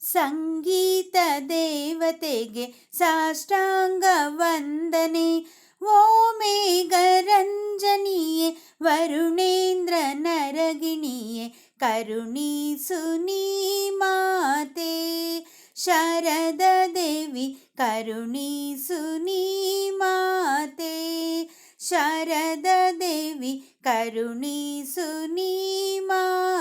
ಸಂಗೀತ ದೇವತೆಗೆ ಸಾಷ್ಟಾಂಗ ವಂದನೆ ಓ ಮೇಘರಂಜನಿಯೇ ವರುಣೇಂದ್ರ ನರಗಿಣಿಯೇ ಕರುಣೀಸು ನೀ ಮಾತೆ ಶಾರದ ದೇವಿ ಕರುಣೀಸು ನೀ ಮಾತೆ ಶಾರದ ದೇವಿ ಕರುಣೀಸು ನೀ ಮಾತೆ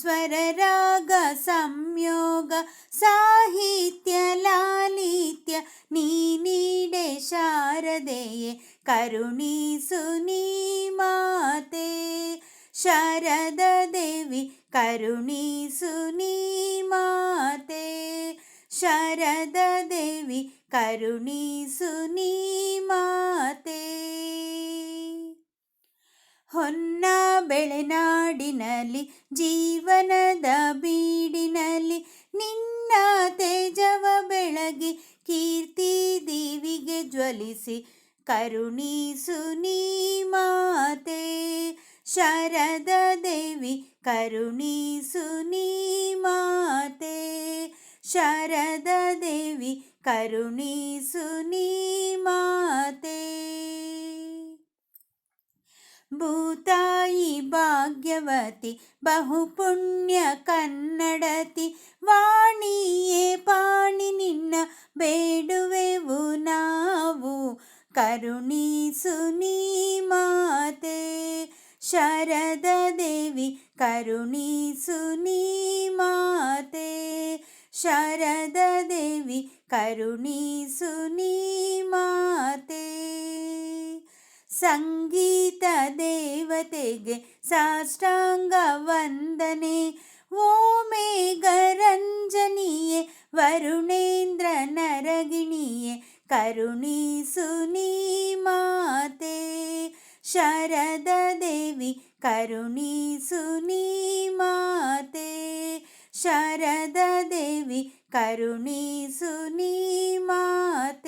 स्वरराग संयोग साहित्य लालित्य निनीडे शारदेये करुणीसुनीमाते शरद देवि शरददेवि करुणी देवि करुणीसुनीमा ಬೆಳೆನಾಡಿನಲ್ಲಿ ಜೀವನದ ಬೀಡಿನಲ್ಲಿ ನಿನ್ನ ತೇಜವ ಬೆಳಗಿ ಕೀರ್ತಿ ದೇವಿಗೆ ಜ್ವಲಿಸಿ, ಕರುಣಿಸು ನೀ ಮಾತೆ, ಶರದ ದೇವಿ, ಕರುಣಿಸು ನೀ ಮಾತೆ, ಶರದ ದೇವಿ, ಕರುಣಿಸು ನೀ ಮಾತೆ. ಭಾಗ್ಯವತಿ ಬಹುಪುಣ್ಯ ಕನ್ನಡತಿ ವಾಣಿಯೇ ಪಾಣಿ ನಿನ್ನ ಬೇಡುವೆವು ನಾವು. ಕರುಣೀಸು ನೀ ಮಾತೆ, ಶರದ ದೇವಿ, ಕರುಣೀಸು ನೀ ಮಾತೆ, ಶರದ ದೇವಿ, ಕರುಣೀಸು ನೀ ಮಾತೆ. ಸಂಗೀತ ದೇವತೆಗೆ ಸಾಷ್ಟಾಂಗ ವಂದನೆ ಓ ಮೇಘರಂಜನಿಯೇ ವರುಣೇಂದ್ರ ನರಗಿಣಿಯೇ ಕರುಣೀಸು ನೀ ಮಾತೆ ಶಾರದ ದೇವಿ ಕರುಣೀಸು ನೀ ಮಾತೆ ಶಾರದ ದೇವಿ ಕರುಣೀಸು ನೀ ಮಾತೆ